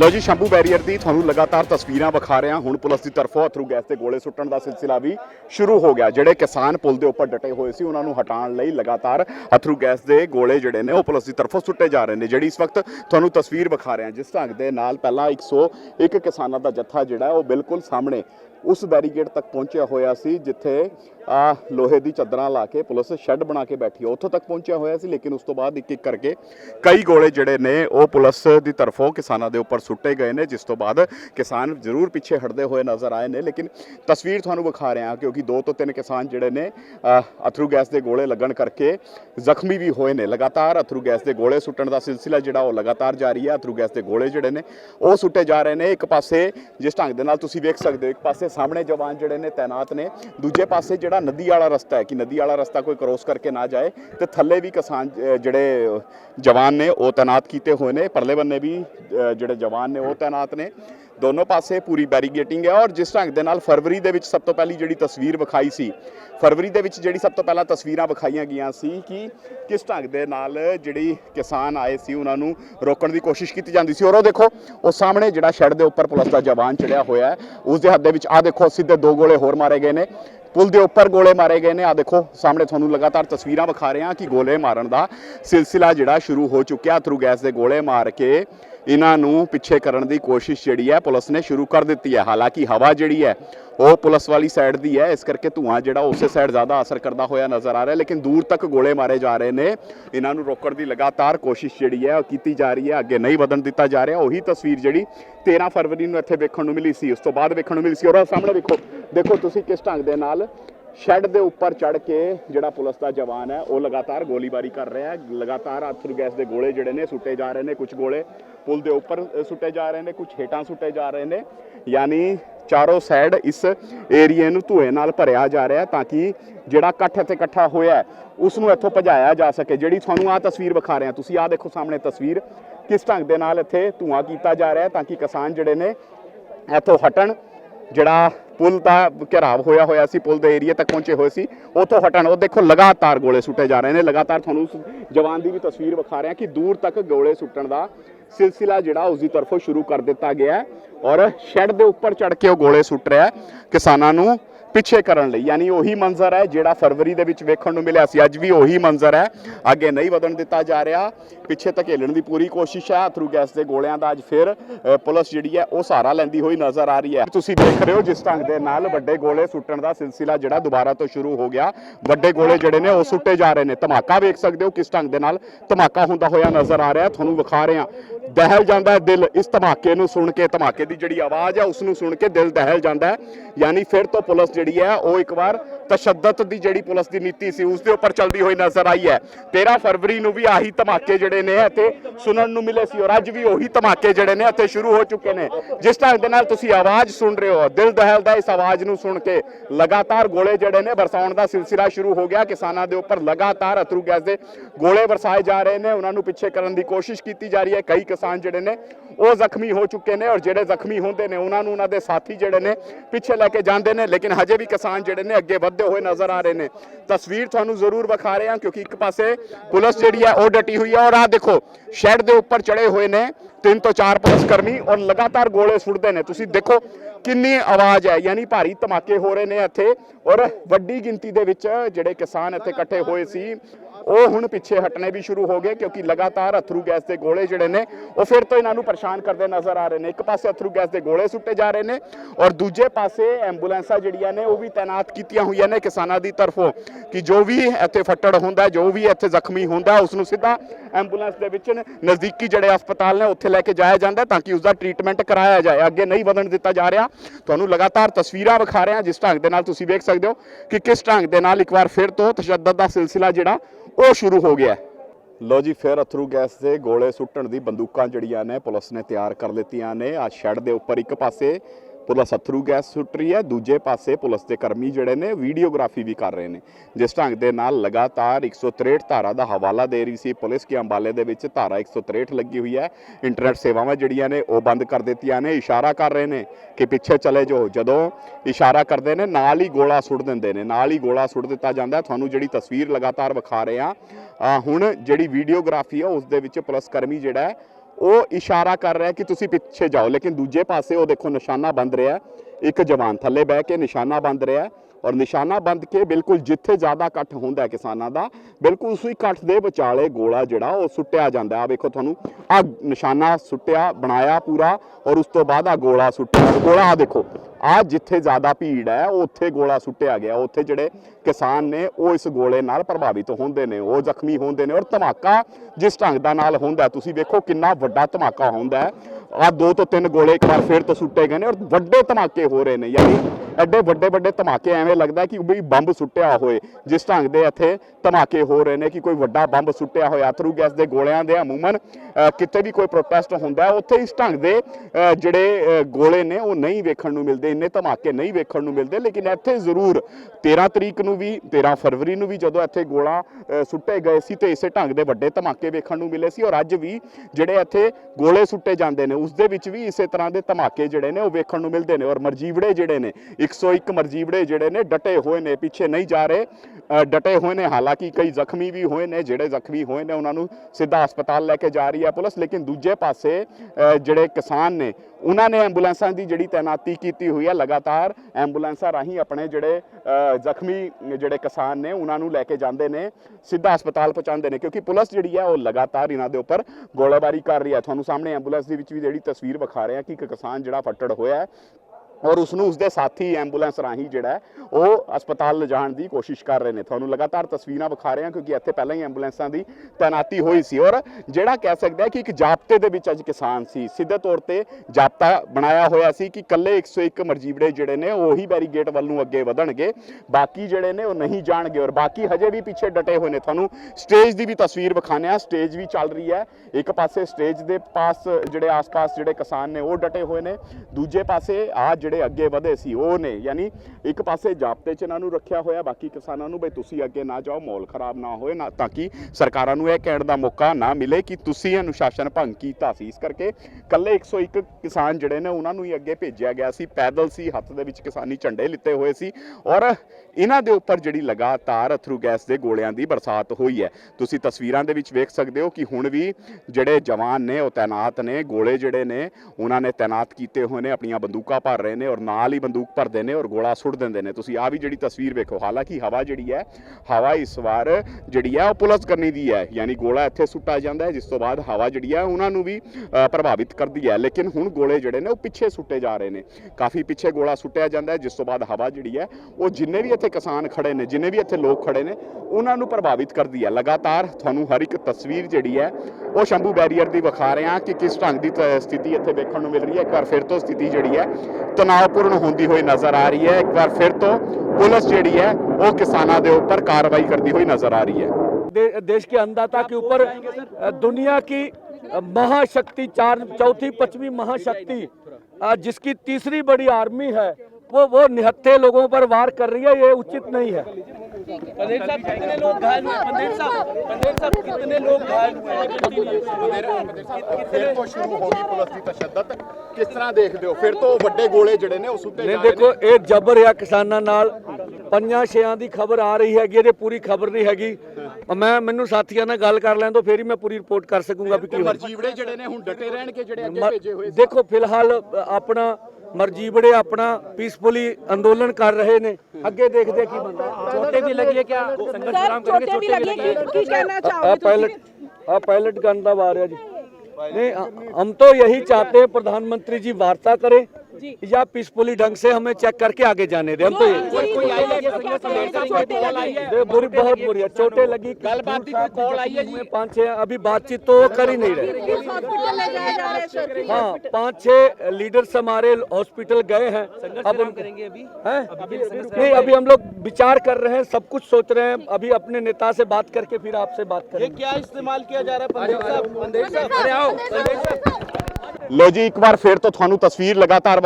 ਲਓ ਜੀ, ਸ਼ੰਭੂ ਬੈਰੀਅਰ ਦੀ ਤੁਹਾਨੂੰ ਲਗਾਤਾਰ ਤਸਵੀਰਾਂ ਵਿਖਾ ਰਿਹਾ। ਹੁਣ ਪੁਲਿਸ ਦੀ ਤਰਫੋਂ ਅਥਰੂ ਗੈਸ ਤੇ ਗੋਲੇ ਸੁੱਟਣ ਦਾ ਸਿਲਸਿਲਾ ਵੀ ਸ਼ੁਰੂ ਹੋ ਗਿਆ। ਜਿਹੜੇ ਕਿਸਾਨ ਪੁਲ ਦੇ ਉੱਪਰ ਡਟੇ ਹੋਏ ਸੀ, ਉਹਨਾਂ ਨੂੰ ਹਟਾਉਣ ਲਈ ਲਗਾਤਾਰ ਅਥਰੂ ਗੈਸ ਦੇ ਗੋਲੇ ਜਿਹੜੇ ਨੇ, ਉਹ ਪੁਲਿਸ ਦੀ ਤਰਫੋਂ ਸੁੱਟੇ ਜਾ ਰਹੇ ਨੇ। ਜਿਹੜੀ ਇਸ ਵਕਤ ਤੁਹਾਨੂੰ ਤਸਵੀਰ ਵਿਖਾ ਰਿਹਾ, ਜਿਸ ਢੰਗ ਦੇ ਨਾਲ ਪਹਿਲਾਂ 101 ਕਿਸਾਨਾਂ ਦਾ ਜੱਥਾ ਜਿਹੜਾ, ਉਹ ਬਿਲਕੁਲ ਸਾਹਮਣੇ ਉਸ ਬੈਰੀਕੇਡ ਤੱਕ ਪਹੁੰਚਿਆ ਹੋਇਆ ਸੀ, ਜਿੱਥੇ ਆ ਲੋਹੇ ਦੀ ਚਾਦਰਾਂ ਲਾ ਕੇ ਪੁਲਿਸ ਸ਼ੈੱਡ ਬਣਾ ਕੇ ਬੈਠੀ ਹੈ। ਉੱਥੋਂ ਤੱਕ ਪਹੁੰਚਿਆ ਹੋਇਆ ਸੀ, ਲੇਕਿਨ ਉਸ ਤੋਂ ਬਾਅਦ ਇੱਕ ਇੱਕ ਕਰਕੇ ਕਈ ਗੋਲੇ ਜਿਹੜੇ ਨੇ, ਉਹ ਪੁਲਿਸ ਦੀ ਤਰਫੋਂ ਕਿਸਾਨਾਂ ਦੇ ਉੱਪਰ ਸੁੱਟੇ ਗਏ ਨੇ, ਜਿਸ ਤੋਂ ਬਾਅਦ ਕਿਸਾਨ ਜ਼ਰੂਰ ਪਿੱਛੇ ਹਟਦੇ ਹੋਏ ਨਜ਼ਰ ਆਏ ਨੇ। ਲੇਕਿਨ ਤਸਵੀਰ ਤੁਹਾਨੂੰ ਵਿਖਾ ਰਿਹਾ ਕਿਉਂਕਿ ਦੋ ਤੋਂ ਤਿੰਨ ਕਿਸਾਨ ਜਿਹੜੇ ਨੇ ਅਥਰੂ ਗੈਸ ਦੇ ਗੋਲੇ ਲੱਗਣ ਕਰਕੇ ਜ਼ਖਮੀ ਵੀ ਹੋਏ ਨੇ। ਲਗਾਤਾਰ ਅਥਰੂ ਗੈਸ ਦੇ ਗੋਲੇ ਸੁੱਟਣ ਦਾ ਸਿਲਸਿਲਾ ਜਿਹੜਾ, ਉਹ ਲਗਾਤਾਰ ਜਾਰੀ ਹੈ। ਅਥਰੂ ਗੈਸ ਦੇ ਗੋਲੇ ਜਿਹੜੇ ਨੇ, ਉਹ ਸੁੱਟੇ ਜਾ ਰਹੇ ਨੇ। ਇੱਕ ਪਾਸੇ ਜਿਸ ਢੰਗ ਦੇ ਨਾਲ ਤੁਸੀਂ ਵੇਖ ਸਕਦੇ ਹੋ, ਇੱਕ ਪਾਸੇ ਸਾਹਮਣੇ ਜਵਾਨ ਜਿਹੜੇ ਨੇ ਤਾਇਨਾਤ ਨੇ। ਦੂਜੇ ਪਾਸੇ ਜਿਹੜਾ ਨਦੀ ਵਾਲਾ ਰਸਤਾ ਹੈ, ਕਿ ਨਦੀ ਵਾਲਾ ਰਸਤਾ ਕੋਈ ਕ੍ਰੋਸ ਕਰਕੇ ਨਾ ਜਾਏ, ਤੇ ਥੱਲੇ ਵੀ ਕਿਸਾਨ ਜਿਹੜੇ ਜਵਾਨ ਨੇ, ਉਹ ਤਾਇਨਾਤ ਕੀਤੇ ਹੋਏ ਨੇ। ਪਰਲੇ ਬੰਨੇ ਵੀ ਜਿਹੜੇ ਜਵਾਨ ਨੇ, ਉਹ ਤਾਇਨਾਤ ਨੇ। ਦੋਨੋਂ ਪਾਸੇ ਪੂਰੀ ਬੈਰੀਗੇਟਿੰਗ ਹੈ ਔਰ ਜਿਸ ਢੰਗ ਦੇ ਨਾਲ ਫਰਵਰੀ ਦੇ ਵਿੱਚ ਸਭ ਤੋਂ ਪਹਿਲੀ ਜਿਹੜੀ ਤਸਵੀਰ ਵਿਖਾਈ ਸੀ, ਫਰਵਰੀ ਦੇ ਵਿੱਚ ਜਿਹੜੀ ਸਭ ਤੋਂ ਪਹਿਲਾਂ ਤਸਵੀਰਾਂ ਵਿਖਾਈਆਂ ਗਈਆਂ ਸੀ ਕਿ ਕਿਸ ਢੰਗ ਦੇ ਨਾਲ ਜਿਹੜੀ ਕਿਸਾਨ ਆਏ ਸੀ, ਉਹਨਾਂ ਨੂੰ ਰੋਕਣ ਦੀ ਕੋਸ਼ਿਸ਼ ਕੀਤੀ ਜਾਂਦੀ ਸੀ। ਔਰ ਉਹ ਦੇਖੋ, ਉਹ ਸਾਹਮਣੇ ਜਿਹੜਾ ਸ਼ੈੱਡ ਦੇ ਉੱਪਰ ਪੁਲਿਸ ਦਾ ਜਵਾਨ ਚੜਿਆ ਹੋਇਆ ਹੈ, ਉਸ ਦੇ ਹੱਥ ਦੇ ਵਿੱਚ ਆ ਦੇਖੋ, ਸਿੱਧੇ ਦੋ ਗੋਲੇ ਹੋਰ ਮਾਰੇ ਗਏ ਨੇ। ਪੁਲ ਦੇ ਉੱਪਰ ਗੋਲੇ ਮਾਰੇ ਗਏ ਨੇ। ਆ ਦੇਖੋ, ਸਾਹਮਣੇ ਤੁਹਾਨੂੰ ਲਗਾਤਾਰ ਤਸਵੀਰਾਂ ਵਿਖਾ ਰਹੇ ਹਾਂ ਕਿ ਗੋਲੇ ਮਾਰਨ ਦਾ ਸਿਲਸਿਲਾ ਜਿਹੜਾ ਸ਼ੁਰੂ ਹੋ ਚੁੱਕਿਆ ਥਰੂ ਗੈਸ ਦੇ ਗੋਲੇ ਮਾਰ ਕੇ ਇਹਨਾਂ ਨੂੰ ਪਿੱਛੇ ਕਰਨ ਦੀ ਕੋਸ਼ਿਸ਼ ਜਿਹੜੀ ਹੈ ਪੁਲਿਸ ਨੇ ਸ਼ੁਰੂ ਕਰ ਦਿੱਤੀ ਹੈ। ਹਾਲਾਂਕਿ ਹਵਾ ਜਿਹੜੀ ਹੈ, ਉਹ ਪੁਲਿਸ ਵਾਲੀ ਸਾਈਡ ਦੀ ਹੈ। ਇਸ ਕਰਕੇ ਧੂਆਂ ਜਿਹੜਾ, ਉਸੇ ਸਾਈਡ ਜ਼ਿਆਦਾ ਅਸਰ ਕਰਦਾ ਹੋਇਆ ਨਜ਼ਰ ਆ ਰਿਹਾ ਲੇਕਿਨ ਦੂਰ ਤੱਕ ਗੋਲੇ ਮਾਰੇ ਜਾ ਰਹੇ ਨੇ। ਇਹਨਾਂ ਨੂੰ ਰੋਕਣ ਦੀ ਲਗਾਤਾਰ ਕੋਸ਼ਿਸ਼ ਜਿਹੜੀ ਹੈ, ਉਹ ਕੀਤੀ ਜਾ ਰਹੀ ਹੈ। ਅੱਗੇ ਨਹੀਂ ਵਧਣ ਦਿੱਤਾ ਜਾ ਰਿਹਾ। ਉਹੀ ਤਸਵੀਰ ਜਿਹੜੀ 13 ਫਰਵਰੀ ਨੂੰ ਇੱਥੇ ਵੇਖਣ ਨੂੰ ਮਿਲੀ ਸੀ। ਉਸ ਤੋਂ ਬਾਅਦ ਵੇਖਣ ਨੂੰ ਮਿਲੀ ਸੀ। ਔਰ ਸਾਹਮਣੇ ਵੇਖੋ ਦੇਖੋ ਤੁਸੀਂ ਕਿਸ ਢੰਗ ਦੇ ਨਾਲ ਸ਼ੈੱਡ ਦੇ ਉੱਪਰ ਚੜ ਕੇ ਜਿਹੜਾ ਪੁਲਿਸ ਦਾ ਜਵਾਨ ਹੈ ਉਹ ਲਗਾਤਾਰ ਗੋਲੀਬਾਰੀ ਕਰ ਰਿਹਾ ਹੈ। ਲਗਾਤਾਰ ਅਥਰੂ ਗੈਸ ਦੇ ਗੋਲੇ ਜਿਹੜੇ ਨੇ ਸੁੱਟੇ ਜਾ ਰਹੇ ਨੇ ਕੁਝ ਗੋਲੇ ਪੁਲ ਦੇ ਉੱਪਰ ਸੁੱਟੇ ਜਾ ਰਹੇ ਨੇ ਕੁਝ ਹੇਠਾਂ ਸੁੱਟੇ ਜਾ ਰਹੇ ਨੇ। ਯਾਨੀ ਚਾਰੋਂ ਸਾਈਡ ਇਸ ਏਰੀਏ ਨੂੰ ਧੂਏ ਨਾਲ ਭਰਿਆ ਜਾ ਰਿਹਾ ਤਾਂ ਕਿ ਜਿਹੜਾ ਇਕੱਠ ਇੱਥੇ ਇਕੱਠਾ ਹੋਇਆ ਹੈ, ਉਸ ਨੂੰ ਇੱਥੋਂ ਭਜਾਇਆ ਜਾ ਸਕੇ। ਜਿਹੜੀ ਤੁਹਾਨੂੰ ਆ ਤਸਵੀਰ ਵਿਖਾ ਰਹੇ ਹਾਂ ਤੁਸੀਂ ਆ ਦੇਖੋ ਸਾਹਮਣੇ ਤਸਵੀਰ ਕਿਸ ਢੰਗ ਦੇ ਨਾਲ ਇੱਥੇ ਧੂਆਂ ਕੀਤਾ ਜਾ ਰਿਹਾ ਤਾਂ ਕਿ ਕਿਸਾਨ ਜਿਹੜੇ ਨੇ ਇੱਥੋਂ ਹਟਣ। ਜਿਹੜਾ ਪੁਲ ਦਾ ਘਿਰਾਵ ਹੋਇਆ ਹੋਇਆ ਸੀ, ਪੁਲ ਦੇ ਏਰੀਆ ਤੱਕ ਪਹੁੰਚੇ ਹੋਏ ਸੀ। ਉੱਥੋਂ ਹਟਣ, ਉਹ ਦੇਖੋ ਲਗਾਤਾਰ ਗੋਲੇ ਸੁੱਟੇ ਜਾ ਰਹੇ ਨੇ। ਲਗਾਤਾਰ ਤੁਹਾਨੂੰ ਉਸ ਜਵਾਨ ਦੀ ਵੀ ਤਸਵੀਰ ਵਿਖਾ ਰਿਹਾ ਕਿ ਦੂਰ ਤੱਕ ਗੋਲੇ ਸੁੱਟਣ ਦਾ ਸਿਲਸਿਲਾ ਜਿਹੜਾ ਉਸ ਦੀ ਤਰਫੋਂ ਸ਼ੁਰੂ ਕਰ ਦਿੱਤਾ ਗਿਆ ਔਰ ਸ਼ੈੱਡ ਦੇ ਉੱਪਰ ਚੜ ਕੇ ਉਹ ਗੋਲੇ ਸੁੱਟ ਰਿਹਾ ਕਿਸਾਨਾਂ ਨੂੰ ਪਿੱਛੇ ਕਰਨ ਲਈ, ਯਾਨੀ ਉਹੀ ਮੰਜ਼ਰ ਹੈ ਜਿਹੜਾ ਫਰਵਰੀ ਦੇ ਵਿੱਚ ਵੇਖਣ ਨੂੰ ਮਿਲਿਆ ਸੀ। ਅੱਜ ਵੀ ਉਹੀ ਮੰਜ਼ਰ ਹੈ। ਅੱਗੇ ਨਹੀਂ ਵਧਣ ਦਿੱਤਾ ਜਾ ਰਿਹਾ। ਪਿੱਛੇ ਧਕੇਲਣ ਦੀ ਪੂਰੀ ਕੋਸ਼ਿਸ਼ ਹੈ। ਥਰੂ ਗੈਸ ਦੇ ਗੋਲਿਆਂ ਦਾ ਅੱਜ ਫਿਰ ਪੁਲਿਸ ਜਿਹੜੀ ਹੈ ਉਹ ਸਹਾਰਾ ਲੈਂਦੀ ਹੋਈ ਨਜ਼ਰ ਆ ਰਹੀ ਹੈ। ਤੁਸੀਂ ਦੇਖ ਰਹੇ ਹੋ ਜਿਸ ਢੰਗ ਦੇ ਨਾਲ ਵੱਡੇ ਗੋਲੇ ਸੁੱਟਣ ਦਾ ਸਿਲਸਿਲਾ ਜਿਹੜਾ ਦੁਬਾਰਾ ਤੋਂ ਸ਼ੁਰੂ ਹੋ ਗਿਆ। ਵੱਡੇ ਗੋਲੇ ਜਿਹੜੇ ਨੇ ਉਹ ਸੁੱਟੇ ਜਾ ਰਹੇ ਨੇ। ਧਮਾਕਾ ਵੇਖ ਸਕਦੇ ਹੋ ਕਿਸ ਢੰਗ ਦੇ ਨਾਲ ਧਮਾਕਾ ਹੁੰਦਾ ਹੋਇਆ ਨਜ਼ਰ ਆ ਰਿਹਾ। ਤੁਹਾਨੂੰ ਵਿਖਾ ਰਹੇ। ਹਾਂ ਦਹਿਲ ਜਾਂਦਾ ਹੈ, ਦਿਲ ਇਸ ਧਮਾਕੇ ਨੂੰ ਸੁਣ ਕੇ, ਧਮਾਕੇ ਦੀ ਜਿਹੜੀ ਆਵਾਜ਼ ਹੈ ਉਸ ਨੂੰ ਸੁਣ ਕੇ ਦਿਲ ਦਹਿਲ ਜਾਂਦਾ ਹੈ। ਯਾਨੀ ਫਿਰ ਤੋਂ ਪੁਲਿਸ ਜਿਹੜੀ ਹੈ, ਉਹ ਇੱਕ ਵਾਰ ਤਸ਼ੱਦਦ ਦੀ ਜਿਹੜੀ ਪੁਲਿਸ ਦੀ ਨੀਤੀ ਸੀ ਉਸ ਦੇ ਉੱਪਰ ਚੱਲਦੀ ਹੋਈ ਨਜ਼ਰ ਆਈ ਹੈ। 13 ਫਰਵਰੀ ਨੂੰ ਵੀ ਆਹੀ ਧਮਾਕੇ ਜਿਹੜੇ ਨੇ ਇੱਥੇ ਸੁਣਨ ਨੂੰ ਮਿਲੇ ਸੀ, ਔਰ ਅੱਜ ਵੀ ਉਹੀ ਧਮਾਕੇ ਜਿਹੜੇ ਨੇ ਇੱਥੇ ਸ਼ੁਰੂ ਹੋ ਚੁੱਕੇ ਨੇ। ਜਿਸ ਢੰਗ ਦੇ ਨਾਲ ਤੁਸੀਂ ਆਵਾਜ਼ ਸੁਣ ਰਹੇ ਹੋ, ਦਿਲ ਦਹਿਲਦਾ ਇਸ ਆਵਾਜ਼ ਨੂੰ ਸੁਣ ਕੇ ਲਗਾਤਾਰ ਗੋਲੇ ਜਿਹੜੇ ਨੇ ਬਰਸਾਉਣ ਦਾ ਸਿਲਸਿਲਾ ਸ਼ੁਰੂ ਹੋ ਗਿਆ। ਕਿਸਾਨਾਂ ਦੇ ਉੱਪਰ ਲਗਾਤਾਰ ਅਥਰੂ ਗੈਸ ਦੇ ਗੋਲੇ ਵਰਸਾਏ ਜਾ ਰਹੇ ਨੇ, ਉਹਨਾਂ ਨੂੰ ਪਿੱਛੇ ਕਰਨ ਦੀ ਕੋਸ਼ਿਸ਼ ਕੀਤੀ ਜਾ ਰਹੀ ਹੈ। ਕਈ ਕਿਸਾਨ ਜਿਹੜੇ ਨੇ, ਉਹ ਜ਼ਖਮੀ ਹੋ ਚੁੱਕੇ ਨੇ ਔਰ ਜਿਹੜੇ ਜ਼ਖਮੀ ਹੁੰਦੇ ਨੇ, ਉਹਨਾਂ ਨੂੰ ਉਹਨਾਂ ਦੇ ਸਾਥੀ ਜਿਹੜੇ ਨੇ ਪਿੱਛੇ ਲੈ ਕੇ ਜਾਂਦੇ ਨੇ, ਲੇਕਿਨ ਹਜੇ ਵੀ ਕਿਸਾਨ ਜਿਹੜੇ ਨੇ ਅੱਗੇ ਵੱਧਦੇ ਹੋਏ ਨਜ਼ਰ ਆ ਰਹੇ ਨੇ। ਤਸਵੀਰ ਤੁਹਾਨੂੰ ਜ਼ਰੂਰ ਵਿਖਾ ਰਹੇ ਹਾਂ, ਕਿਉਂਕਿ ਇੱਕ ਪਾਸੇ ਪੁਲਿਸ ਜਿਹੜੀ ਹੈ, ਉਹ ਡਟੀ ਹੋਈ ਹੈ ਔਰ ਆਹ ਦੇਖੋ, ਸ਼ੈੱਡ ਦੇ ਉੱਪਰ ਚੜੇ ਹੋਏ ਨੇ, ਤਿੰਨ ਤੋਂ ਚਾਰ ਪੁਲਿਸ ਕਰਮੀ ਔਰ ਲਗਾਤਾਰ ਗੋਲੇ ਸੁੱਟਦੇ ਨੇ। ਤੁਸੀਂ ਦੇਖੋ ਕਿੰਨੀ ਆਵਾਜ਼ ਹੈ? ਯਾਨੀ ਭਾਰੀ ਧਮਾਕੇ ਹੋ ਰਹੇ ਨੇ ਇੱਥੇ ਔਰ ਵੱਡੀ ਗਿਣਤੀ ਦੇ ਵਿੱਚ ਜਿਹੜੇ ਕਿਸਾਨ ਇੱਥੇ ਇਕੱਠੇ ਹੋਏ ਸੀ, ਉਹ ਹੁਣ ਪਿੱਛੇ ਹਟਣੇ ਵੀ ਸ਼ੁਰੂ ਹੋ ਗਏ ਕਿਉਂਕਿ ਲਗਾਤਾਰ ਅਥਰੂ ਗੈਸ ਦੇ ਗੋਲੇ ਜਿਹੜੇ ਨੇ, ਉਹ ਫਿਰ ਤੋਂ ਇਹਨਾਂ ਨੂੰ ਪਰੇਸ਼ਾਨ ਕਰਦੇ ਨਜ਼ਰ ਆ ਰਹੇ ਨੇ। ਇੱਕ ਪਾਸੇ ਅਥਰੂ ਗੈਸ ਦੇ ਗੋਲੇ ਸੁੱਟੇ ਜਾ ਰਹੇ ਨੇ ਔਰ ਦੂਜੇ ਪਾਸੇ ਐਂਬੂਲੈਂਸਾਂ ਜਿਹੜੀਆਂ ਨੇ, ਉਹ ਵੀ ਤਾਇਨਾਤ ਕੀਤੀਆਂ ਹੋਈਆਂ ਨੇ ਕਿਸਾਨਾਂ ਦੀ ਤਰਫੋਂ ਕਿ ਜੋ ਵੀ ਇੱਥੇ ਫੱਟੜ ਹੁੰਦਾ, ਜੋ ਵੀ ਇੱਥੇ ਜ਼ਖਮੀ ਹੁੰਦਾ, ਉਸ ਨੂੰ ਸਿੱਧਾ ਐਂਬੂਲੈਂਸ ਦੇ ਵਿੱਚ ਨਜ਼ਦੀਕੀ ਜਿਹੜੇ ਹਸਪਤਾਲ ਨੇ, ਉੱਥੇ ਲੈ ਕੇ ਜਾਇਆ ਜਾਂਦਾ ਤਾਂ ਕਿ ਉਸ ਦਾ ਟ੍ਰੀਟਮੈਂਟ ਕਰਾਇਆ ਜਾਏ। ਅੱਗੇ ਨਹੀਂ ਵਧਣ ਦਿੱਤਾ ਜਾ ਰਿਹਾ। ਤੁਹਾਨੂੰ ਲਗਾਤਾਰ ਤਸਵੀਰਾਂ ਵਿਖਾ ਰਹੇ ਹਾਂ ਜਿਸ ਢੰਗ ਦੇ ਨਾਲ ਤੁਸੀਂ ਵੇਖ ਸਕਦੇ ਹੋ ਕਿ ਕਿਸ ਢੰਗ ਦੇ ਨਾਲ ਇੱਕ ਵਾਰ ਫਿਰ ਤੋਂ ਤਸ਼ੱਦਦ ਦਾ ਸਿਲਸਿਲਾ ਜਿਹੜਾ, ਉਹ ਸ਼ੁਰੂ ਹੋ ਗਿਆ ਹੈ। ਲੋ ਜੀ, ਫਿਰ ਅਥਰੂ ਗੈਸ ਦੇ ਗੋਲੇ ਸੁੱਟਣ ਦੀ ਬੰਦੂਕਾਂ ਜਿਹੜੀਆਂ ਨੇ, ਪੁਲਿਸ ਨੇ ਤਿਆਰ ਕਰ ਲਿੱਤੀਆਂ ਨੇ। ਆ ਸ਼ੈੱਡ ਦੇ ਉੱਪਰ ਇੱਕ ਪਾਸੇ ਪੁਲਿਸ ਅਥਰੂ ਗੈਸ ਸੁੱਟ ਰਹੀ ਹੈ। ਦੂਜੇ ਪਾਸੇ ਪੁਲਿਸ ਦੇ ਕਰਮੀ ਜਿਹੜੇ ਨੇ, ਵੀਡੀਓਗ੍ਰਾਫੀ ਵੀ ਕਰ ਰਹੇ ਨੇ। ਜਿਸ ਢੰਗ ਦੇ ਨਾਲ ਲਗਾਤਾਰ 163 ਧਾਰਾ ਦਾ ਹਵਾਲਾ ਦੇ ਰਹੀ ਸੀ। ਪੁਲਿਸ ਕਿ ਅੰਬਾਲੇ ਦੇ ਵਿੱਚ ਧਾਰਾ 163 ਲੱਗੀ ਹੋਈ ਹੈ। ਇੰਟਰਨੈਟ ਸੇਵਾਵਾਂ ਜਿਹੜੀਆਂ ਨੇ, ਉਹ ਬੰਦ ਕਰ ਦਿੱਤੀਆਂ ਨੇ। ਇਸ਼ਾਰਾ ਕਰ ਰਹੇ ਨੇ ਕਿ ਪਿੱਛੇ ਚਲੇ ਜਾਓ। ਜਦੋਂ ਇਸ਼ਾਰਾ ਕਰਦੇ ਨੇ, ਨਾਲ ਹੀ ਗੋਲਾ ਸੁੱਟ ਦਿੰਦੇ ਨੇ। ਨਾਲ ਹੀ ਗੋਲਾ ਸੁੱਟ ਦਿੱਤਾ ਜਾਂਦਾ। ਤੁਹਾਨੂੰ ਜਿਹੜੀ ਤਸਵੀਰ ਲਗਾਤਾਰ ਵਿਖਾ ਰਹੇ ਆ ਹੁਣ ਜਿਹੜੀ ਵੀਡੀਓਗ੍ਰਾਫੀ ਹੈ, ਉਸ ਦੇ ਵਿੱਚ ਪੁਲਿਸ ਕਰਮੀ ਜਿਹੜਾ ਉਹ ਇਸ਼ਾਰਾ ਕਰ ਰਿਹਾ ਕਿ ਤੁਸੀਂ ਪਿੱਛੇ ਜਾਓ, ਲੇਕਿਨ ਦੂਜੇ ਪਾਸੇ ਉਹ ਦੇਖੋ ਨਿਸ਼ਾਨਾ ਬੰਦ ਰਿਹਾ ਇੱਕ ਜਵਾਨ ਥੱਲੇ ਬਹਿ ਕੇ ਨਿਸ਼ਾਨਾ ਬੰਦ ਰਿਹਾ ਔਰ ਨਿਸ਼ਾਨਾ ਬੰਦ ਕੇ ਬਿਲਕੁਲ ਜਿੱਥੇ ਜ਼ਿਆਦਾ ਇਕੱਠ ਹੁੰਦਾ ਕਿਸਾਨਾਂ ਦਾ, ਬਿਲਕੁਲ ਉਸੇ ਇਕੱਠ ਦੇ ਵਿਚਾਲੇ ਗੋਲਾ ਜਿਹੜਾ ਉਹ ਸੁੱਟਿਆ ਜਾਂਦਾ ਆ ਵੇਖੋ ਤੁਹਾਨੂੰ ਆ ਨਿਸ਼ਾਨਾ ਸੁੱਟਿਆ, ਬਣਾਇਆ ਪੂਰਾ ਔਰ ਉਸ ਤੋਂ ਬਾਅਦ ਆ ਗੋਲਾ ਸੁੱਟਿਆ। ਗੋਲਾ ਆ ਦੇਖੋ ਆ ਜਿੱਥੇ ਜ਼ਿਆਦਾ ਭੀੜ ਹੈ ਉੱਥੇ ਗੋਲਾ ਸੁੱਟਿਆ ਗਿਆ। ਉੱਥੇ ਜਿਹੜੇ ਕਿਸਾਨ ਨੇ, ਉਹ ਇਸ ਗੋਲੇ ਨਾਲ ਪ੍ਰਭਾਵਿਤ ਹੁੰਦੇ ਨੇ, ਉਹ ਜ਼ਖਮੀ ਹੁੰਦੇ ਨੇ ਔਰ ਧਮਾਕਾ ਜਿਸ ਢੰਗ ਦਾ ਨਾਲ ਹੁੰਦਾ ਤੁਸੀਂ ਵੇਖੋ ਕਿੰਨਾ ਵੱਡਾ ਧਮਾਕਾ ਹੁੰਦਾ ਹੈ। ਆ ਦੋ ਤੋਂ ਤਿੰਨ ਗੋਲੇ ਇੱਕ ਵਾਰ ਫਿਰ ਤੋਂ ਸੁੱਟੇ ਗਏ ਨੇ ਔਰ ਵੱਡੇ ਧਮਾਕੇ ਹੋ ਰਹੇ ਨੇ। ਯਾਨੀ ਐਡੇ ਵੱਡੇ ਵੱਡੇ ਧਮਾਕੇ ਐਵੇਂ ਲੱਗਦਾ ਕਿ ਵੀ ਬੰਬ ਸੁੱਟਿਆ ਹੋਏ, ਜਿਸ ਢੰਗ ਦੇ ਇੱਥੇ ਧਮਾਕੇ ਹੋ ਰਹੇ ਨੇ ਕਿ ਕੋਈ ਵੱਡਾ ਬੰਬ ਸੁੱਟਿਆ ਹੋਇਆ ਅਥਰੂ ਗੈਸ ਦੇ ਗੋਲਿਆਂ ਦੇ ਅਮੂਮਨ ਕਿਤੇ ਵੀ ਕੋਈ ਪ੍ਰੋਟੈਸਟ ਹੁੰਦਾ, ਉੱਥੇ ਇਸ ਢੰਗ ਦੇ ਜਿਹੜੇ ਗੋਲੇ ਨੇ ਉਹ ਨਹੀਂ ਵੇਖਣ ਨੂੰ ਮਿਲਦੇ, ਇੰਨੇ ਧਮਾਕੇ ਨਹੀਂ ਵੇਖਣ ਨੂੰ ਮਿਲਦੇ, ਲੇਕਿਨ ਇੱਥੇ ਜ਼ਰੂਰ 13 ਤਰੀਕ ਨੂੰ ਵੀ 13 ਫਰਵਰੀ ਨੂੰ ਵੀ ਜਦੋਂ ਇੱਥੇ ਗੋਲਾ ਸੁੱਟੇ ਗਏ ਸੀ ਤੇ ਇਸੇ ਢੰਗ ਦੇ ਵੱਡੇ ਧਮਾਕੇ ਵੇਖਣ ਨੂੰ ਮਿਲੇ ਸੀ ਔਰ ਅੱਜ ਵੀ ਜਿਹੜੇ ਇੱਥੇ ਗੋਲੇ ਸੁੱਟੇ ਜਾਂਦੇ ਨੇ ਉਸ ਦੇ ਵਿੱਚ ਵੀ ਇਸੇ ਤਰ੍ਹਾਂ ਦੇ ਧਮਾਕੇ ਜਿਹੜੇ ਨੇ ਉਹ ਵੇਖਣ ਨੂੰ ਮਿਲਦੇ ਨੇ ਔਰ ਮਰਜੀਵੜੇ ਜਿਹੜੇ ਨੇ 101 ਮਰਜੀਵੜੇ ਜਿਹੜੇ ਨੇ ਡਟੇ ਹੋਏ ਨੇ, ਪਿੱਛੇ ਨਹੀਂ ਜਾ ਰਹੇ। ਡਟੇ ਹੋਏ ਨੇ, ਹਾਲਾਂਕਿ ਕਈ ਜ਼ਖਮੀ ਵੀ ਹੋਏ ਨੇ, ਜਿਹੜੇ ਜ਼ਖਮੀ ਹੋਏ ਨੇ, ਉਹਨਾਂ ਨੂੰ ਸਿੱਧਾ ਹਸਪਤਾਲ ਲੈ ਕੇ ਜਾ ਰਹੀ ਹੈ ਪੁਲਿਸ। ਲੇਕਿਨ ਦੂਜੇ ਪਾਸੇ ਜਿਹੜੇ ਕਿਸਾਨ ਨੇ, ਉਹਨਾਂ ਨੇ ਐਂਬੂਲੈਂਸਾਂ ਦੀ ਜਿਹੜੀ ਤਾਇਨਾਤੀ ਕੀਤੀ ਹੋਈ ਹੈ, ਲਗਾਤਾਰ ਐਂਬੂਲੈਂਸਾਂ ਰਾਹੀਂ ਆਪਣੇ ਜਿਹੜੇ ਜ਼ਖਮੀ ਜਿਹੜੇ ਕਿਸਾਨ ਨੇ, ਉਹਨਾਂ ਨੂੰ ਲੈ ਕੇ ਜਾਂਦੇ ਨੇ, ਸਿੱਧਾ ਹਸਪਤਾਲ ਪਹੁੰਚਾਉਂਦੇ ਨੇ। ਕਿਉਂਕਿ ਪੁਲਿਸ ਜਿਹੜੀ ਹੈ, ਉਹ ਲਗਾਤਾਰ ਇਹਨਾਂ ਦੇ ਉੱਪਰ ਗੋਲਾਬਾਰੀ ਕਰ ਰਹੀ ਹੈ। ਤੁਹਾਨੂੰ ਸਾਹਮਣੇ ਐਂਬੂਲੈਂਸ ਦੇ ਵਿੱਚ ਵੀ ਜਿਹੜੀ ਤਸਵੀਰ ਵਿਖਾ ਰਹੇ ਹਾਂ ਕਿ ਇੱਕ ਕਿਸਾਨ ਜਿਹੜਾ ਫੱਟੜ ਹੋਇਆ ਹੈ। ਔਰ ਉਸ ਨੂੰ ਉਸਦੇ ਸਾਥੀ ਐਂਬੂਲੈਂਸ ਰਾਹੀਂ ਜਿਹੜਾ ਉਹ ਹਸਪਤਾਲ ਲਿਜਾਣ ਦੀ ਕੋਸ਼ਿਸ਼ ਕਰ ਰਹੇ ਨੇ। ਤੁਹਾਨੂੰ ਲਗਾਤਾਰ ਤਸਵੀਰਾਂ ਵਿਖਾ ਰਹੇ ਹਾਂ, ਕਿਉਂਕਿ ਇੱਥੇ ਪਹਿਲਾਂ ਹੀ ਐਂਬੂਲੈਂਸਾਂ ਦੀ ਤਾਇਨਾਤੀ ਹੋਈ ਸੀ। ਔਰ ਜਿਹੜਾ ਕਹਿ ਸਕਦਾ ਹੈ ਕਿ ਇੱਕ ਜਾਬਤੇ ਦੇ ਵਿੱਚ ਅੱਜ ਕਿਸਾਨ ਸੀ, ਸਿੱਧੇ ਤੌਰ ਤੇ ਜਾਬਤਾ ਬਣਾਇਆ ਹੋਇਆ ਸੀ ਕਿ ਕੱਲੇ 101 ਮਰਜੀਵੜੇ ਜਿਹੜੇ ਨੇ, ਉਹੀ ਬੈਰੀਗੇਟ ਵੱਲ ਨੂੰ ਅੱਗੇ ਵਧਣਗੇ। ਬਾਕੀ ਜਿਹੜੇ ਨੇ, ਉਹ ਨਹੀਂ ਜਾਣਗੇ। ਔਰ ਬਾਕੀ ਹਜੇ ਵੀ ਪਿੱਛੇ ਡਟੇ ਹੋਏ ਨੇ। ਤੁਹਾਨੂੰ ਸਟੇਜ ਦੀ ਵੀ ਤਸਵੀਰ ਵਿਖਾਣੇ ਆ ਸਟੇਜ ਵੀ ਚੱਲ ਰਹੀ ਹੈ। ਇੱਕ ਪਾਸੇ ਸਟੇਜ ਦੇ ਪਾਸ ਜਿਹੜੇ ਆਸ-ਪਾਸ ਜਿਹੜੇ ਕਿਸਾਨ ਨੇ, ਉਹ ਡਟੇ ਹੋਏ ਨੇ। ਦੂਜੇ ਪਾਸੇ ਆ ਜਿਹੜੇ ਅੱਗੇ ਵਧੇ ਸੀ, ਉਹ ਨੇ, ਯਾਨੀ ਇੱਕ ਪਾਸੇ ਜਾਬਤੇ 'ਚ ਇਹਨਾਂ ਨੂੰ ਰੱਖਿਆ ਹੋਇਆ, ਬਾਕੀ ਕਿਸਾਨਾਂ ਨੂੰ ਬਈ ਤੁਸੀਂ ਅੱਗੇ ਨਾ ਜਾਓ, ਮਾਹੌਲ ਖਰਾਬ ਨਾ ਹੋਏ, ਨਾ ਤਾਂ ਕਿ ਸਰਕਾਰਾਂ ਨੂੰ ਇਹ ਕਹਿਣ ਦਾ ਮੌਕਾ ਨਾ ਮਿਲੇ ਕਿ ਤੁਸੀਂ ਅਨੁਸ਼ਾਸਨ ਭੰਗ ਕੀਤਾ ਸੀ। ਇਸ ਕਰਕੇ ਕੱਲੇ 101 ਕਿਸਾਨ ਜਿਹੜੇ ਨੇ, ਉਹਨਾਂ ਨੂੰ ਹੀ ਅੱਗੇ ਭੇਜਿਆ ਗਿਆ ਸੀ। ਪੈਦਲ ਸੀ, ਹੱਥ ਦੇ ਵਿੱਚ ਕਿਸਾਨੀ ਝੰਡੇ ਲਿੱਤੇ ਹੋਏ ਸੀ ਔਰ ਇਹਨਾਂ ਦੇ ਉੱਪਰ ਜਿਹੜੀ ਲਗਾਤਾਰ ਅਥਰੂ ਗੈਸ ਦੇ ਗੋਲਿਆਂ ਦੀ ਬਰਸਾਤ ਹੋਈ ਹੈ। ਤੁਸੀਂ ਤਸਵੀਰਾਂ ਦੇ ਵਿੱਚ ਵੇਖ ਸਕਦੇ ਹੋ ਕਿ ਹੁਣ ਵੀ ਜਿਹੜੇ ਜਵਾਨ ਨੇ, ਉਹ ਤਾਇਨਾਤ ਨੇ। ਗੋਲੇ ਜਿਹੜੇ ਨੇ, ਉਹਨਾਂ ਨੇ ਤਾਇਨਾਤ ਕੀਤੇ ਹੋਏ ਨੇ, ਆਪਣੀਆਂ ਬੰਦੂਕਾਂ ਭਰ ਰਹੇ ਨੇ ਔਰ ਨਾਲ ਹੀ ਬੰਦੂਕ ਭਰਦੇ ਨੇ ਔਰ ਗੋਲਾ ਸੁੱਟ ਦਿੰਦੇ ਨੇ। ਤੁਸੀਂ ਆ ਵੀ ਜਿਹੜੀ ਤਸਵੀਰ ਵੇਖੋ, ਹਾਲਾਂਕਿ ਹਵਾ ਜਿਹੜੀ ਹੈ, ਹਵਾ ਇਸ ਵਾਰ ਜਿਹੜੀ ਹੈ, ਉਹ ਪੁਲਿਸ ਕਰਨੀ ਦੀ ਹੈ। ਯਾਨੀ ਗੋਲਾ ਇੱਥੇ ਸੁੱਟਾ ਜਾਂਦਾ ਹੈ, ਜਿਸ ਤੋਂ ਬਾਅਦ ਹਵਾ ਜਿਹੜੀ ਹੈ, ਉਹਨਾਂ ਨੂੰ ਵੀ ਪ੍ਰਭਾਵਿਤ ਕਰਦੀ ਹੈ। ਲੇਕਿਨ ਹੁਣ ਗੋਲੇ ਜਿਹੜੇ ਨੇ, ਉਹ ਪਿੱਛੇ ਸੁੱਟੇ ਜਾ ਰਹੇ ਨੇ। ਕਾਫੀ ਪਿੱਛੇ ਗੋਲਾ ਸੁੱਟਿਆ ਜਾਂਦਾ ਹੈ, ਜਿਸ ਤੋਂ ਬਾਅਦ ਹਵਾ ਜਿਹੜੀ ਹੈ, ਉਹ ਜਿੰਨੇ ਵੀ ਇੱਥੇ ਕਿਸਾਨ ਖੜੇ ਨੇ, ਜਿੰਨੇ ਵੀ ਇੱਥੇ ਲੋਕ ਖੜੇ ਨੇ, ਉਹਨਾਂ ਨੂੰ ਪ੍ਰਭਾਵਿਤ ਕਰਦੀ ਹੈ। ਲਗਾਤਾਰ ਤੁਹਾਨੂੰ ਹਰ ਇੱਕ ਤਸਵੀਰ ਜਿਹੜੀ ਹੈ ਉਹ ਸ਼ੰਭੂ ਬੈਰੀਅਰ ਦੀ ਵਿਖਾ ਰਹੇ ਹਾਂ ਕਿ ਕਿਸ ਢੰਗ ਦੀ ਤ- ਸਥਿਤੀ ਇੱਥੇ ਵੇਖਣ ਨੂੰ ਮਿਲ ਰਹੀ ਹੈ ਇੱਕ ਵਾਰ ਫਿਰ ਤੋਂ ਸਥਿਤੀ ਜਿਹੜੀ ਹੈ ਤਣਾਅਪੂਰਨ ਹੁੰਦੀ ਹੋਈ ਨਜ਼ਰ ਆ ਰਹੀ ਹੈ ਇੱਕ ਵਾਰ ਫਿਰ ਤੋਂ ਪੁਲਿਸ ਜਿਹੜੀ ਹੈ ਉਹ ਕਿਸਾਨਾਂ ਦੇ ਉੱਪਰ ਕਾਰਵਾਈ ਕਰਦੀ ਹੋਈ ਨਜ਼ਰ ਆ ਰਹੀ ਹੈ दे, देश के अन्नदाता के ऊपर अ, दुनिया की अ, महाशक्ति चार चौथी पश्चिमी महाशक्ति अ, जिसकी तीसरी बड़ी आर्मी है वो वो निहत्थे लोगों पर वार कर रही है ये उचित नहीं है पंदेर साहब कितने लोग घायल हुए पंदेर साहब पंदेर साहब कितने लोग घायल हुए ਫਿਰ ਤੋਂ ਸ਼ੁਰੂ ਹੋ ਗਈ ਪੁਲਿਸ ਦੀ ਤਸ਼ੱਦਦ ਕਿਸ ਤਰ੍ਹਾਂ ਦੇਖਦੇ ਹੋ ਫਿਰ ਤੋਂ ਵੱਡੇ ਗੋਲੇ ਜਿਹੜੇ ਨੇ ਉਹ ਸੁੱਟੇ ਨੇ ਜਾ ਰਹੇ ਦੇਖੋ ਇਹ ਜਬਰ ਆ ਕਿਸਾਨਾਂ ਨਾਲ ਪੰਜਾਂ ਛਿਆਂ ਦੀ ਖਬਰ ਆ ਰਹੀ ਹੈਗੀ ਇਹਦੇ ਪੂਰੀ ਖਬਰ ਨਹੀਂ ਹੈਗੀ ਮੈਂ ਮੈਨੂੰ ਸਾਥੀਆਂ ਨਾਲ ਗੱਲ ਕਰ ਲੈਣ ਤੋਂ ਫੇਰ ਹੀ ਮੈਂ ਪੂਰੀ ਰਿਪੋਰਟ ਕਰ ਸਕੂੰਗਾ ਵੀ ਤੇ ਕੀ ਹੋਇਆ ਮਰਜੀਵੜੇ ਜਿਹੜੇ ਨੇ ਹੁਣ ਡਟੇ ਰਹਿਣਗੇ ਜਿਹੜੇ ਅੱਗੇ ਮਰ- ਭੇਜੇ ਹੋਏ ਸੀ ਦੇਖੋ ਫਿਲਹਾਲ ਅ, ਆਪਣਾ ਮਰਜੀਬੜੇ ਆਪਣਾ ਪੀਸਫੁਲੀ ਅੰਦੋਲਨ ਕਰ ਰਹੇ ਨੇ ਅੱਗੇ ਦੇਖਦੇ ਕੀ ਬਣਦਾ चोटें भी लगी है क्या संघर्ष सर विराम करेंगे चोटें भी चोटें भी लगी लगी की की कहना ਆ चाहोगे पायलट आ पायलट गन दब आ रहा जी नहीं ह- हम तो यही चाहते हैं प्रधानमंत्री जी वार्ता करें या पीसफुली ढंग से हमें चेक करके आगे जाने दें हम तो ये कोई कोई आई है संघर्ष संघर्ष करेंगे कॉल आई है दे- बुरी बहुत बुरी है चोटें लगी गलबात की कोई कॉल आई है जी? में पाँच छह अभी बातचीत तो वो कर ही नहीं रहे किस हॉस्पिटल ले जाए जा रहे हैं सर किस हाँ पाँच छह लीडर्स हमारे हॉस्पिटल गए हैं अब उन- करेंगे अभी हैं नहीं अभी हम लोग विचार कर रहे हैं सब कुछ सोच रहे हैं अभी अपने नेता से बात करके फिर आपसे बात ये करेंगे क्या इस्तेमाल किया जा रहा है पंदेर साहब पंदेर साहब अरे आओ पंदेर साहब ਲੋ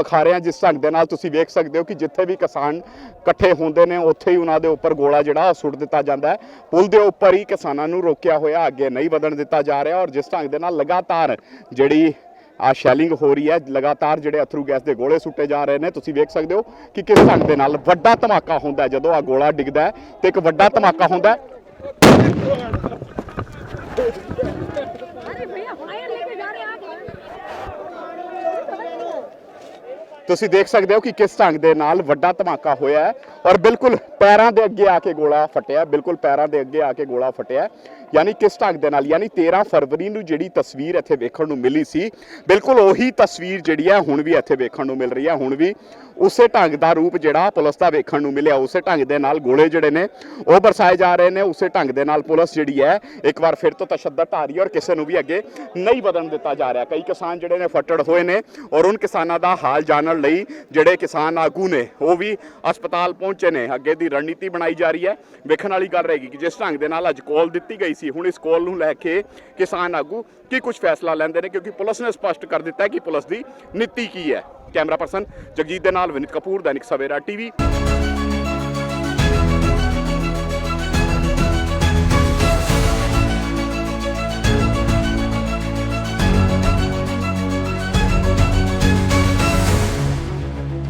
ਵਿਖਾ ਰਹੇ ਹਾਂ, ਜਿਸ ਢੰਗ ਦੇ ਨਾਲ ਤੁਸੀਂ ਵੇਖ ਸਕਦੇ ਹੋ ਕਿ ਜਿੱਥੇ ਵੀ ਕਿਸਾਨ ਇਕੱਠੇ ਹੁੰਦੇ ਨੇ, ਉੱਥੇ ਹੀ ਉਹਨਾਂ ਦੇ ਉੱਪਰ ਗੋਲਾ ਜਿਹੜਾ ਸੁੱਟ ਦਿੱਤਾ ਜਾਂਦਾ ਹੈ। ਪੁਲ ਦੇ ਉੱਪਰ ਹੀ ਕਿਸਾਨਾਂ ਨੂੰ ਰੋਕਿਆ ਹੋਇਆ, ਅੱਗੇ ਨਹੀਂ ਵਧਣ ਦਿੱਤਾ ਜਾ ਰਿਹਾ ਔਰ ਜਿਸ ਢੰਗ ਦੇ ਨਾਲ ਲਗਾਤਾਰ ਜਿਹੜੀ ਆ ਸ਼ੈਲਿੰਗ ਹੋ ਰਹੀ ਹੈ, ਲਗਾਤਾਰ ਜਿਹੜੇ ਅਥਰੂ ਗੈਸ ਦੇ ਗੋਲੇ ਸੁੱਟੇ ਜਾ ਰਹੇ ਨੇ, ਤੁਸੀਂ ਵੇਖ ਸਕਦੇ ਹੋ ਕਿ ਕਿਸ ਢੰਗ ਦੇ ਨਾਲ ਵੱਡਾ ਧਮਾਕਾ ਹੁੰਦਾ ਜਦੋਂ ਆ ਗੋਲਾ ਡਿੱਗਦਾ ਤੇ ਇੱਕ ਵੱਡਾ ਧਮਾਕਾ ਹੁੰਦਾ ਤੁਸੀਂ ਦੇਖ ਸਕਦੇ ਹੋ ਕਿ ਕਿਸ ਢੰਗ ਦੇ ਨਾਲ ਵੱਡਾ ਧਮਾਕਾ ਹੋਇਆ ਹੈ ਔਰ ਬਿਲਕੁਲ ਪੈਰਾਂ ਦੇ ਅੱਗੇ ਆ ਕੇ ਗੋਲਾ ਫਟਿਆ, ਬਿਲਕੁਲ ਪੈਰਾਂ ਦੇ ਅੱਗੇ ਆ ਕੇ ਗੋਲਾ ਫਟਿਆ। ਯਾਨੀ ਕਿਸ ਢੰਗ ਦੇ ਨਾਲ? ਯਾਨੀ 13 ਫਰਵਰੀ ਨੂੰ ਜਿਹੜੀ ਤਸਵੀਰ ਇੱਥੇ ਵੇਖਣ ਨੂੰ ਮਿਲੀ ਸੀ, ਬਿਲਕੁਲ ਉਹੀ ਤਸਵੀਰ ਜਿਹੜੀ ਹੈ ਹੁਣ ਵੀ ਇੱਥੇ ਵੇਖਣ ਨੂੰ ਮਿਲ ਰਹੀ ਹੈ ਹੁਣ ਵੀ ਉਸੇ ਢੰਗ ਦਾ ਰੂਪ ਜਿਹੜਾ ਪੁਲਿਸ ਦਾ ਵੇਖਣ ਨੂੰ ਮਿਲਿਆ, ਉਸੇ ਢੰਗ ਦੇ ਨਾਲ ਗੋਲੇ ਜਿਹੜੇ ਨੇ, ਉਹ ਬਰਸਾਏ ਜਾ ਰਹੇ ਨੇ। ਉਸੇ ਢੰਗ ਦੇ ਨਾਲ ਪੁਲਿਸ ਜਿਹੜੀ ਹੈ, ਇੱਕ ਵਾਰ ਫਿਰ ਤੋਂ ਤਸ਼ੱਦਦ ਢਾਰੀ ਔਰ ਕਿਸੇ ਨੂੰ ਵੀ ਅੱਗੇ ਨਹੀਂ ਵਧਣ ਦਿੱਤਾ ਜਾ ਰਿਹਾ। ਕਈ ਕਿਸਾਨ ਜਿਹੜੇ ਨੇ ਫੱਟੜ ਹੋਏ ਨੇ ਔਰ ਉਹਨਾਂ ਕਿਸਾਨਾਂ ਦਾ ਹਾਲ ਜਾਣਨ ਲਈ ਜਿਹੜੇ ਕਿਸਾਨ ਆਗੂ ਨੇ, ਉਹ ਵੀ ਹਸਪਤਾਲ ਪਹੁੰਚੇ ਨੇ, ਅੱਗੇ ਦੀ ਰਣਨੀਤੀ ਬਣਾਈ ਜਾ ਰਹੀ ਹੈ। ਵੇਖਣ ਵਾਲੀ ਗੱਲ ਰਹੇਗੀ ਕਿ ਜਿਸ ਢੰਗ ਦੇ ਨਾਲ ਅੱਜ ਕਾਲ ਦਿੱਤੀ ਗਈ ਸੀ, ਹੁਣ ਇਸ ਕਾਲ ਨੂੰ ਲੈ ਕੇ ਕਿਸਾਨ ਆਗੂ ਕੀ ਕੁਝ ਫੈਸਲਾ ਲੈਂਦੇ ਨੇ ਕਿਉਂਕਿ ਪੁਲਿਸ ਨੇ ਸਪਸ਼ਟ ਕਰ ਦਿੱਤਾ ਹੈ ਕਿ ਪੁਲਿਸ ਦੀ ਨੀਤੀ ਕੀ ਹੈ। ਕੈਮਰਾ ਪਰਸਨ ਜਗਜੀਤ ਦੇ ਨਾਲ ਵਿਨਿਤ ਕਪੂਰ, ਦੈਨਿਕ ਸਵੇਰਾ ਟੀਵੀ।